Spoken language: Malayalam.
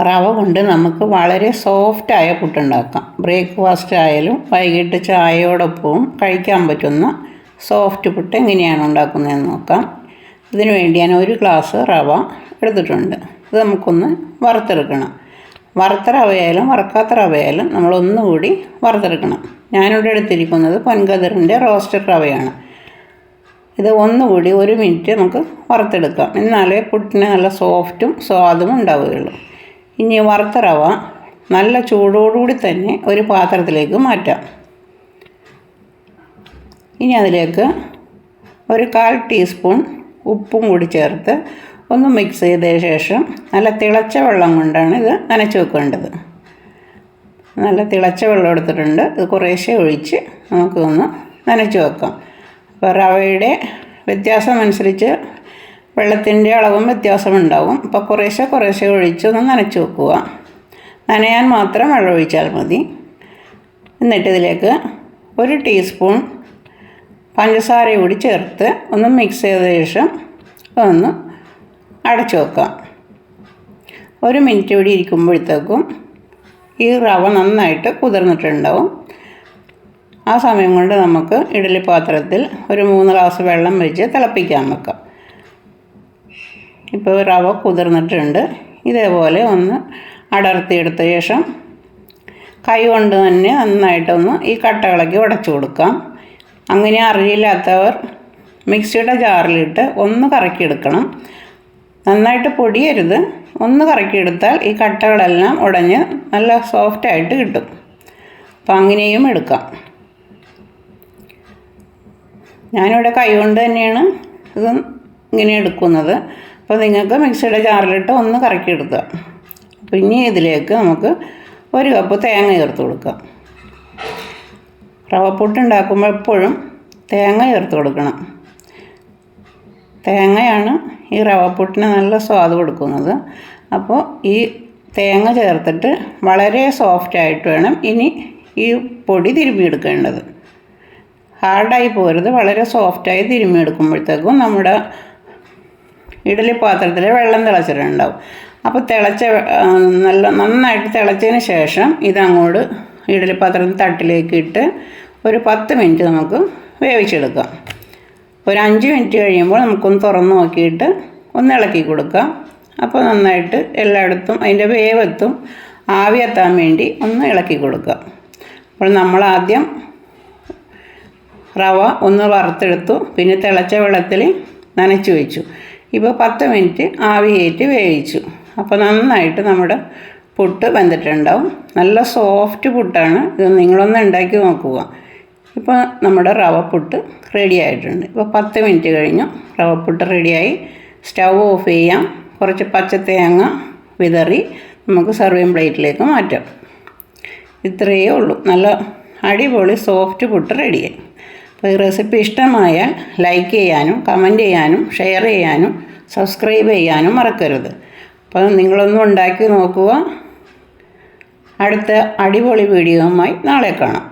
റവ കൊണ്ട് നമുക്ക് വളരെ സോഫ്റ്റായ പുട്ടുണ്ടാക്കാം. ബ്രേക്ക്ഫാസ്റ്റ് ആയാലും വൈകിട്ട് ചായയോടൊപ്പവും കഴിക്കാൻ പറ്റുന്ന സോഫ്റ്റ് പുട്ട് എങ്ങനെയാണ് ഉണ്ടാക്കുന്നതെന്ന് നോക്കാം. ഇതിനു വേണ്ടി ഞാൻ ഒരു ഗ്ലാസ് റവ എടുത്തിട്ടുണ്ട്. ഇത് നമുക്കൊന്ന് വറുത്തെടുക്കണം. വറുത്ത റവയായാലും വറക്കാത്ത റവയായാലും നമ്മൾ ഒന്നുകൂടി വറുത്തെടുക്കണം. ഞാനിവിടെ എടുത്തിരിക്കുന്നത് പൊൻകതിറിന്റെ റോസ്റ്റഡ് റവയാണ്. ഇത് ഒന്നുകൂടി ഒരു മിനിറ്റ് നമുക്ക് വറുത്തെടുക്കാം. എന്നാലേ പുട്ടിന് നല്ല സോഫ്റ്റും സ്വാദും ഉണ്ടാവുകയുള്ളൂ. ഇനി വറുത്ത റവ നല്ല ചൂടോടുകൂടി തന്നെ ഒരു പാത്രത്തിലേക്ക് മാറ്റാം. ഇനി അതിലേക്ക് ഒരു കാൽ ടീസ്പൂൺ ഉപ്പും കൂടി ചേർത്ത് ഒന്ന് മിക്സ് ചെയ്ത ശേഷം നല്ല തിളച്ച വെള്ളം കൊണ്ടാണ് ഇത് നനച്ച് വെക്കേണ്ടത്. നല്ല തിളച്ച വെള്ളം എടുത്തിട്ടുണ്ട്. ഇത് കുറേശ്ശെ ഒഴിച്ച് നമുക്കൊന്ന് നനച്ച് വെക്കാം. അപ്പോൾ റവയുടെ വ്യത്യാസം അനുസരിച്ച് വെള്ളത്തിന്റെ അളവും വ്യത്യാസമുണ്ടാവും. അപ്പോൾ കുറേശ്ശെ കുറേശ്ശെ ഒഴിച്ച് ഒന്ന് നനച്ച് വെക്കുക. നനയാൻ മാത്രം വെള്ളം ഒഴിച്ചാൽ മതി. എന്നിട്ട് ഇതിലേക്ക് ഒരു ടീസ്പൂൺ പഞ്ചസാര കൂടി ചേർത്ത് ഒന്ന് മിക്സ് ചെയ്ത ശേഷം ഒന്ന് അടച്ചു വെക്കാം ഒരു മിനിറ്റ് കൂടി ഇരിക്കുമ്പോഴത്തേക്കും ഈ റവ നന്നായിട്ട് കുതിർന്നിട്ടുണ്ടാവും. ആ സമയം കൊണ്ട് നമുക്ക് ഇഡലി പാത്രത്തിൽ ഒരു മൂന്ന് ഗ്ലാസ് വെള്ളം വെച്ച് തിളപ്പിക്കാൻ വെക്കാം. ഇപ്പോൾ റവ കുതിർന്നിട്ടുണ്ട്. ഇതേപോലെ ഒന്ന് അടർത്തിയെടുത്ത ശേഷം കൈ കൊണ്ട് തന്നെ നന്നായിട്ടൊന്ന് ഈ കട്ടകളൊക്കെ ഉടച്ചു കൊടുക്കാം. അങ്ങനെ അറിയില്ലാത്തവർ മിക്സിയുടെ ജാറിലിട്ട് ഒന്ന് കറക്കിയെടുക്കണം. നന്നായിട്ട് പൊടിയരുത്. ഒന്ന് കറക്കിയെടുത്താൽ ഈ കട്ടകളെല്ലാം ഉടഞ്ഞ് നല്ല സോഫ്റ്റായിട്ട് കിട്ടും. അപ്പം അങ്ങനെയും എടുക്കാം. ഞാനിവിടെ കൈ കൊണ്ട് തന്നെയാണ് ഇത് ഇങ്ങനെ എടുക്കുന്നത്. അപ്പോൾ നിങ്ങൾക്ക് മിക്സിയുടെ ജാറിലിട്ട് ഒന്ന് കറക്കി എടുക്കുക അപ്പോൾ ഇനി ഇതിലേക്ക് നമുക്ക് ഒരു കപ്പ് തേങ്ങ ചേർത്ത് കൊടുക്കാം. റവപ്പുട്ട് ഉണ്ടാക്കുമ്പോൾ എപ്പോഴും തേങ്ങ ചേർത്ത് കൊടുക്കണം. തേങ്ങയാണ് ഈ റവപ്പുട്ടിന് നല്ല സ്വാദ് കൊടുക്കുന്നത്. അപ്പോൾ ഈ തേങ്ങ ചേർത്തിട്ട് വളരെ സോഫ്റ്റ് ആയിട്ട് വേണം ഇനി ഈ പൊടി തിരുമ്മിയെടുക്കേണ്ടത്. ഹാർഡായി പോരുത് വളരെ സോഫ്റ്റായി തിരുമ്മിയെടുക്കുമ്പോഴത്തേക്കും നമ്മുടെ ഇഡലി പാത്രത്തിൽ വെള്ളം തിളച്ചിട്ടുണ്ടാവും. അപ്പോൾ തിളച്ച നല്ല നന്നായിട്ട് തിളച്ചതിന് ശേഷം ഇതങ്ങോട്ട് ഇഡലി പാത്രത്തിൽ തട്ടിലേക്ക് ഇട്ട് ഒരു പത്ത് മിനിറ്റ് നമുക്ക് വേവിച്ചെടുക്കാം. ഒരു അഞ്ച് മിനിറ്റ് കഴിയുമ്പോൾ നമുക്കൊന്ന് തുറന്ന് നോക്കിയിട്ട് ഒന്ന് ഇളക്കി കൊടുക്കാം. അപ്പോൾ നന്നായിട്ട് എല്ലായിടത്തും അതിന്റെ വേവെത്തും ആവി എത്താൻ വേണ്ടി ഒന്ന് ഇളക്കി കൊടുക്കുക അപ്പോൾ നമ്മൾ ആദ്യം റവ ഒന്ന് വറുത്തെടുത്തു. പിന്നെ തിളച്ച വെള്ളത്തിൽ നനച്ച് വെച്ചു. ഇപ്പോൾ പത്ത് മിനിറ്റ് ആവിയേറ്റ് വേവിച്ചു. അപ്പോൾ നന്നായിട്ട് നമ്മുടെ പുട്ട് വെന്തിട്ടുണ്ടാവും. നല്ല സോഫ്റ്റ് പുട്ടാണ്. ഇത് നിങ്ങളൊന്ന് ഉണ്ടാക്കി നോക്കുക. ഇപ്പോൾ നമ്മുടെ റവ പുട്ട് റെഡി ആയിട്ടുണ്ട്. ഇപ്പോൾ പത്ത് മിനിറ്റ് കഴിഞ്ഞു. റവ പുട്ട് റെഡിയായി സ്റ്റൗ ഓഫ് ചെയ്യാം. കുറച്ച് പച്ച തേങ്ങ വിതറി നമുക്ക് സർവിങ് പ്ലേറ്റിലേക്ക് മാറ്റാം. ഇത്രയേ ഉള്ളൂ. നല്ല അടിപൊളി സോഫ്റ്റ് പുട്ട് റെഡിയായി അപ്പോൾ ഈ റെസിപ്പി ഇഷ്ടമായ ലൈക്ക് ചെയ്യാനും കമന്റ് ചെയ്യാനും ഷെയർ ചെയ്യാനും സബ്സ്ക്രൈബ് ചെയ്യാനും മറക്കരുത്. അപ്പോൾ നിങ്ങളൊന്നും ഉണ്ടാക്കി നോക്കുക. അടുത്ത അടിപൊളി വീഡിയോയുമായി നാളെ കാണാം.